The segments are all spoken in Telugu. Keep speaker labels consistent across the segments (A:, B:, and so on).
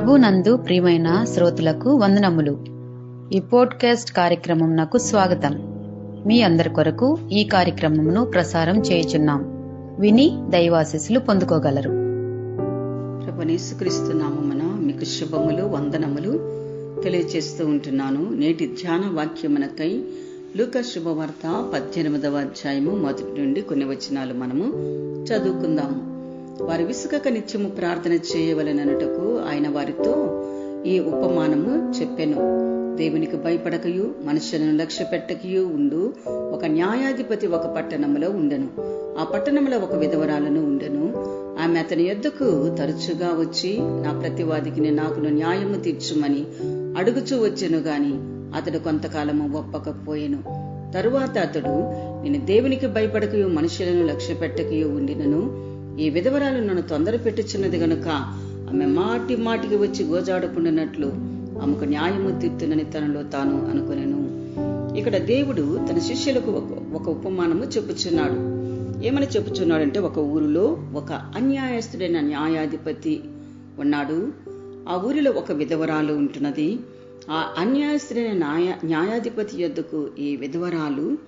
A: ప్రభు నందు ప్రియమైన శ్రోతలకు వందనములు. ఈ పోడ్కాస్ట్ కార్యక్రమం నాకు స్వాగతం. మీ అందరి కొరకు ఈ కార్యక్రమమును ప్రసారం చేయుచున్నాం. విని దైవాశీస్సులు పొందుకోగలరు.
B: ప్రభనేసుక్రీస్తు నామమున మీకు శుభములు వందనములు తెలియచేస్తూ ఉంటున్నాను. నేటి ధ్యాన వాక్యమునకై లూక శుభవార్త పద్దెనిమిదవ అధ్యాయము మొదటి నుండి కొన్ని వచనాలు మనము చదువుకుందాము. వారి విసుకక నిత్యము ప్రార్థన చేయవలననుటకు ఆయన వారితో ఈ ఉపమానము చెప్పెను. దేవునికి భయపడకయు మనుషులను లక్ష్య పెట్టకయు ఉండు ఒక న్యాయాధిపతి ఒక పట్టణములో ఉండెను. ఆ పట్టణంలో ఒక విధవరాలను ఉండెను. ఆమె అతని యొద్దకు తరచుగా వచ్చి నా ప్రతివాదికి నాకును న్యాయము తీర్చుమని అడుగుచూ వచ్చెను గాని అతడు కొంతకాలము ఒప్పకపోయెను. తరువాత అతడు నేను దేవునికి భయపడకయు మనుషులను లక్ష్య పెట్టకయు ఉండినను. ఈ విధవరాలు నన్ను తొందర పెట్టుచున్నది గనుక ఆమె మాటి మాటికి వచ్చి గోజాడుకుండినట్లు ఆమెకు న్యాయము తీర్తునని తనలో తాను అనుకునేను. ఇక్కడ దేవుడు తన శిష్యులకు ఒక ఉపమానము చెప్పుచున్నాడు. ఏమని చెప్పుచున్నాడంటే ఒక ఊరిలో ఒక అన్యాయస్తుడైన న్యాయాధిపతి ఉన్నాడు. ఆ ఊరిలో ఒక విధవరాలు ఉంటున్నది. ఆ అన్యాయస్తుడైన న్యాయ న్యాయాధిపతి యొద్దకు ఈ విధవరాలు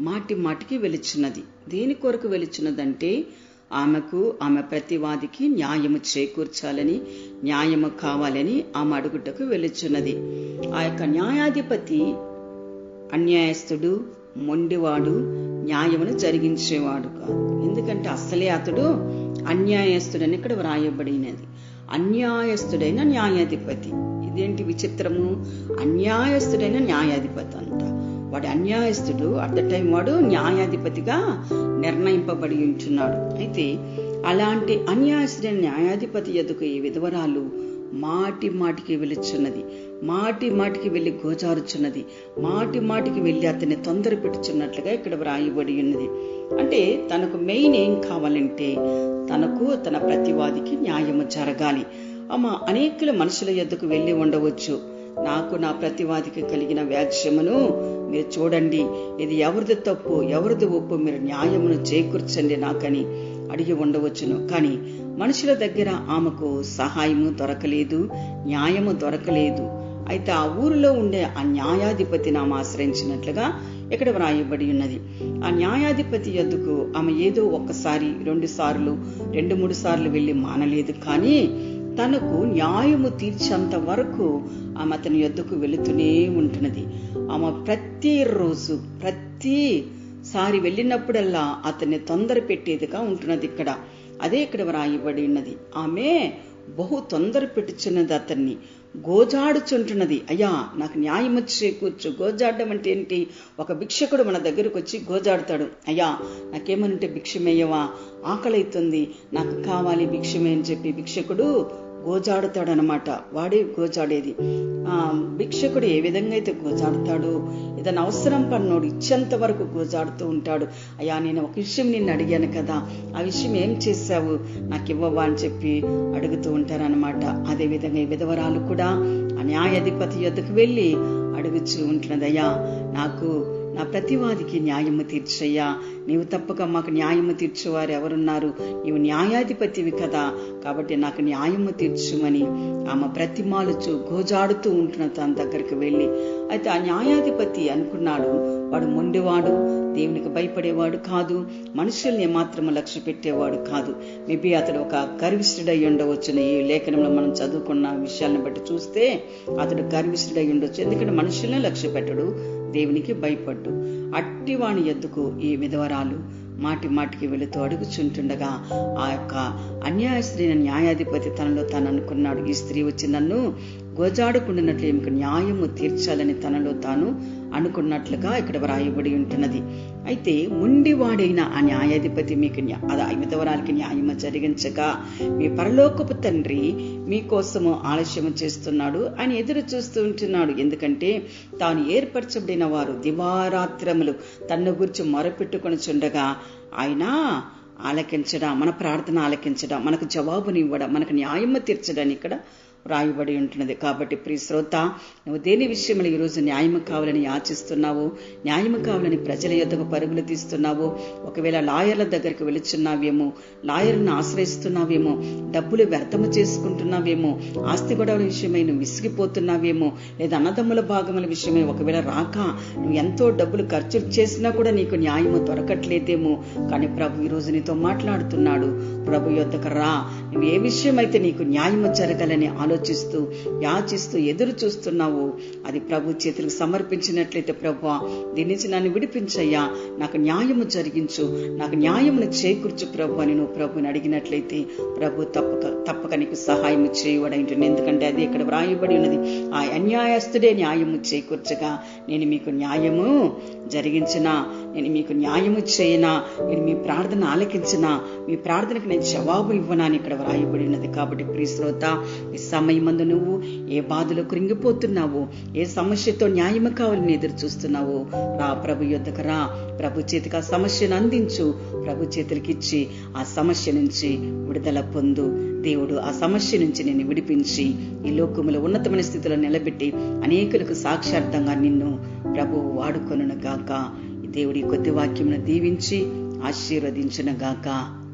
B: మాటి మాటికి వెలుచున్నది దేని కొరకు వెలుచున్నదంటే ఆమెకు ఆమె ప్రతివాదికి న్యాయము చేకూర్చాలని న్యాయము కావాలని ఆమె అడుగుటకు వెళుచున్నది ఆ యొక్క న్యాయాధిపతి అన్యాయస్తుడు మొండివాడు న్యాయమును జరిగించేవాడు కాదు. ఎందుకంటే అసలే అతడు అన్యాయస్తుడని ఇక్కడ వ్రాయబడినది. అన్యాయస్తుడైన న్యాయాధిపతి. ఇదేంటి విచిత్రము? అన్యాయస్తుడైన న్యాయాధిపతి అంట. వాడు అన్యాయస్తుడు. అట్ ద టైం వాడు న్యాయాధిపతిగా నిర్ణయింపబడి ఉంటున్నాడు. అయితే అలాంటి అన్యాయస్తుడైన న్యాయాధిపతి ఎదుకు ఈ విధవరాలు మాటి మాటికి వెలుచున్నది. మాటి మాటికి వెళ్ళి గోచారుచున్నది మాటి మాటికి వెళ్ళి అతన్ని తొందర పెట్టుచున్నట్లుగా ఇక్కడ వ్రాయబడి ఉన్నది. అంటే తనకు మెయిన్ ఏం కావాలంటే తనకు తన ప్రతివాదికి న్యాయము జరగాలి. అమ్మ అనేకుల మనుషుల ఎద్దుకు వెళ్ళి ఉండవచ్చు. నాకు నా ప్రతివాదికి కలిగిన వ్యాజ్యమును మీరు చూడండి. ఇది ఎవరిది తప్పు ఎవరిది ఒప్పు మీరు న్యాయమును చేకూర్చండి నాకని అడిగి ఉండవచ్చును. కానీ మనుషుల దగ్గర ఆమెకు సహాయము దొరకలేదు న్యాయము దొరకలేదు. అయితే ఆ ఊరిలో ఉండే ఆ న్యాయాధిపతిని ఆమె ఆశ్రయించినట్లుగా ఇక్కడ వ్రాయబడి ఉన్నది. ఆ న్యాయాధిపతి ఎద్దుకు ఆమె ఏదో ఒక్కసారి రెండు సార్లు రెండు మూడు సార్లు వెళ్ళి మానలేదు. కానీ తనకు న్యాయము తీర్చేంత వరకు ఆమె అతని యొద్దకు వెళుతూనే ఉంటున్నది. ఆమె ప్రతిరోజు ప్రతిసారి వెళ్ళినప్పుడల్లా అతన్ని తొందర పెట్టేదిగా ఉంటున్నది ఇక్కడ. అదే ఇక్కడ వ్రాయబడి ఉన్నది. ఆమె బహు తొందర పెట్టుచున్నది అతన్ని. గోజాడుచుంటున్నది. అయ్యా నాకు న్యాయం వచ్చి కూర్చు. గోజాడడం అంటే ఏంటి? ఒక భిక్షకుడు మన దగ్గరకు వచ్చి గోజాడుతాడు. అయ్యా నాకేమనంటే భిక్షమేయవా? ఆకలైతుంది. నాకు కావాలి భిక్షమే అని చెప్పి భిక్షకుడు గోజాడుతాడనమాట. వాడే గోజాడేది. ఆ భిక్షకుడు ఏ విధంగా అయితే గోజాడుతాడో ఏదైనా అవసరం పన్నోడు ఇచ్చేంత వరకు గోజాడుతూ ఉంటాడు. అయ్యా నేను ఒక విషయం నిన్ను అడిగాను కదా. ఆ విషయం ఏం చేశావు? నాకు ఇవ్వవా అని చెప్పి అడుగుతూ ఉంటారనమాట. అదే విధంగా ఈ విధవరాలు కూడా ఆ న్యాయాధిపతి యొద్దకు వెళ్ళి అడుగుచూ ఉంటున్నదయ్యా. నాకు నా ప్రతివాదికి న్యాయము తీర్చయ్యా. నీవు తప్పక మాకు న్యాయము తీర్చువారు ఎవరున్నారు? నీవు న్యాయాధిపతివి కదా కాబట్టి నాకు న్యాయము తీర్చుమని ఆమె ప్రతిమాలుచు గోజాడుతూ ఉంటున్న తన దగ్గరికి వెళ్ళి అయితే ఆ న్యాయాధిపతి అనుకున్నాడు వాడు మొండివాడు దేవునికి భయపడేవాడు కాదు మనుషుల్ని మాత్రం లక్ష్య పెట్టేవాడు కాదు. మేబీ అతడు ఒక గర్విష్ఠుడై ఉండవచ్చును. ఈ లేఖనంలో మనం చదువుకున్న విషయాలను బట్టి చూస్తే అతడు గర్విష్ఠుడై ఉండొచ్చు. ఎందుకంటే మనుషుల్ని లక్ష్య పెట్టడు దేవునికి భయపడ్డు. అట్టివాణి ఎద్దుకు ఈ విధవరాలు మాటి మాటికి వెళుతూ అడుగుచుంటుండగా ఆ యొక్క అన్యాయ స్త్రీని న్యాయాధిపతి తనలో తాను అనుకున్నాడు ఈ స్త్రీ వచ్చి నన్ను గోజాడుకుండినట్లు ఈమెకు న్యాయము తీర్చాలని తనలో తాను అనుకున్నట్లుగా ఇక్కడ వ్రాయబడి ఉంటున్నది. అయితే ముండివాడైన ఆ న్యాయాధిపతి మీకు అది విధవరాలకి న్యాయము జరిగించగా మీ పరలోకపు తండ్రి మీకోసము ఆలస్యము చేస్తున్నాడు. అని ఎదురు చూస్తూ ఉంటున్నాడు. ఎందుకంటే తాను ఏర్పరచబడిన వారు దివారాత్రములు తన గురించి మొరపెట్టుకుని చుండగా ఆయన ఆలకించడం మన ప్రార్థన ఆలకించడం మనకు జవాబునివ్వడం మనకు న్యాయము తీర్చడం ఇక్కడ వ్రాయబడి ఉంటున్నది. కాబట్టి ప్రియ శ్రోత నువ్వు దేని విషయంలో ఈరోజు న్యాయం కావాలని యాచిస్తున్నావు? న్యాయం కావాలని ప్రజల యొద్దకు పరుగులు తీస్తున్నావు? ఒకవేళ లాయర్ల దగ్గరికి వెళుచున్నావేమో లాయర్ను ఆశ్రయిస్తున్నావేమో డబ్బులు వ్యర్థము చేసుకుంటున్నావేమో ఆస్తి గొడవల విషయమై నువ్వు విసిగిపోతున్నావేమో లేదా అన్నదమ్ముల భాగముల విషయమై ఒకవేళ రాక నువ్వు ఎంతో డబ్బులు ఖర్చు చేసినా కూడా నీకు న్యాయము దొరకట్లేదేమో. కానీ ప్రభు ఈరోజు నీతో మాట్లాడుతున్నాడు. ప్రభు యొద్దకు రా. నువ్వు ఏ విషయమైతే నీకు న్యాయము జరగాలని ఆలోచిస్తూ యాచిస్తూ ఎదురు చూస్తున్నావు అది ప్రభు చేతులకు సమర్పించినట్లయితే ప్రభు దీని నుంచి నన్ను విడిపించయ్యా. నాకు న్యాయము జరిగించు. నాకు న్యాయమును చేకూర్చు ప్రభు అని నువ్వు ప్రభుని అడిగినట్లయితే ప్రభు తప్పక తప్పక నీకు సహాయం చేయబడి ఎందుకంటే అది ఇక్కడ వ్రాయబడి ఉన్నది? ఆ అన్యాయస్తుడే న్యాయము చేకూర్చగా నేను మీకు న్యాయము జరిగించిన నేను మీకు న్యాయము చేయనా నేను మీ ప్రార్థన ఆలకించిన మీ ప్రార్థనకు నేను జవాబు ఇవ్వనా ఇక్కడ వ్రాయబడి ఉన్నది కాబట్టి ప్రియ శ్రోత ఈ సమయమందు నువ్వు ఏ బాధలో కృంగిపోతున్నావు? ఏ సమస్యతో న్యాయము కావాలని ఎదురు చూస్తున్నావు? రా ప్రభు యొద్దకు రా. ప్రభు చేతికి ఆ సమస్యను అందించు. ప్రభు చేతులకిచ్చి ఆ సమస్య నుంచి విడుదల పొందు. దేవుడు ఆ సమస్య నుంచి నిన్ను విడిపించి ఈ లోకములో ఉన్నతమైన స్థితిలో నిలబెట్టి అనేకులకు సాక్షార్థంగా నిన్ను ప్రభు వాడుకొనుగాక దేవుడి కొద్ది వాక్యమును దీవించి ఆశీర్వదించునగాక గాక.